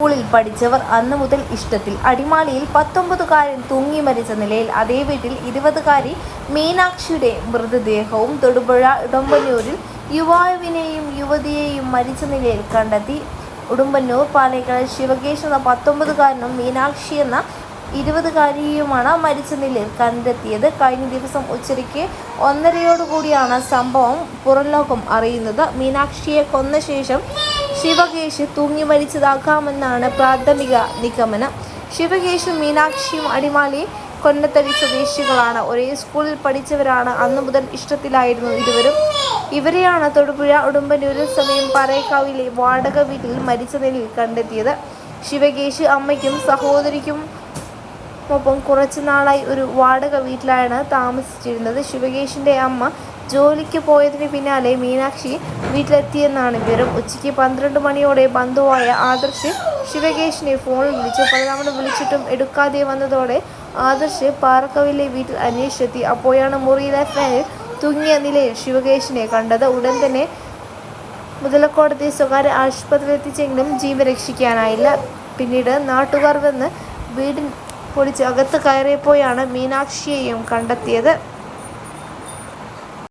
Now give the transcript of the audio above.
സ്കൂളിൽ പഠിച്ചവർ അന്നു മുതൽ ഇഷ്ടത്തിൽ. അടിമാലിയിൽ പത്തൊമ്പതുകാരൻ തൂങ്ങി മരിച്ച നിലയിൽ അതേ വീട്ടിൽ ഇരുപതുകാരി മീനാക്ഷിയുടെ മൃതദേഹവും തൊടുപുഴ ഉടമ്പന്നൂരിൽ യുവാവിനെയും യുവതിയെയും മരിച്ച നിലയിൽ കണ്ടെത്തി. ഉടുമ്പന്നൂർ പാലക്കാട് ശിവകേശ് എന്ന പത്തൊമ്പതുകാരനും മീനാക്ഷി എന്ന ഇരുപതുകാരിയുമാണ് മരിച്ച നിലയിൽ കണ്ടെത്തിയത്. കഴിഞ്ഞ ദിവസം ഉച്ചയ്ക്ക് ഒന്നരയോടുകൂടിയാണ് സംഭവം പുറംലോകം അറിയുന്നത്. മീനാക്ഷിയെ കൊന്ന ശേഷം ശിവകേശ് തൂങ്ങി മരിച്ചതാകാമെന്നാണ് പ്രാഥമിക നിഗമനം. ശിവകേശും മീനാക്ഷിയും അടിമാലി കൊന്നത്തടി സ്വദേശികളാണ്. ഒരേ സ്കൂളിൽ പഠിച്ചവരാണ്. അന്നു മുതൽ ഇഷ്ടത്തിലായിരുന്നു ഇരുവരും. ഇവരെയാണ് തൊടുപുഴ ഉടുമ്പന്നൂരിൽ സമയം പറയക്കാവിലെ വാടക വീട്ടിൽ മരിച്ച നിലയിൽ കണ്ടെത്തിയത്. ശിവകേശ് അമ്മയ്ക്കും സഹോദരിക്കും ഒപ്പം കുറച്ചു നാളായി ഒരു വാടക വീട്ടിലാണ് താമസിച്ചിരുന്നത്. ശിവകേശിന്റെ അമ്മ ജോലിക്ക് പോയതിന് പിന്നാലെ മീനാക്ഷി വീട്ടിലെത്തിയെന്നാണ് വിവരം. ഉച്ചയ്ക്ക് പന്ത്രണ്ട് മണിയോടെ ബന്ധുവായ ആദർശ് ശിവകേശിനെ ഫോണിൽ വിളിച്ചു. പലതവണ വിളിച്ചിട്ടും എടുക്കാതെ വന്നതോടെ ആദർശ് പാറക്കവിലെ വീട്ടിൽ അന്വേഷിച്ചെത്തി. അപ്പോഴാണ് മുറിയിലെ ഫാനിൽ തൂങ്ങിയ നിലയിൽ ശിവകേശിനെ കണ്ടത്. ഉടൻ തന്നെ മുതലക്കോടതി സ്വകാര്യ ആശുപത്രിയിൽ എത്തിച്ചെങ്കിലും ജീവൻ രക്ഷിക്കാനായില്ല. പിന്നീട് നാട്ടുകാർ വന്ന് വീടിൻ പൊളിച്ച് അകത്ത് കയറിയപ്പോഴാണ് മീനാക്ഷിയെയും കണ്ടെത്തിയത്.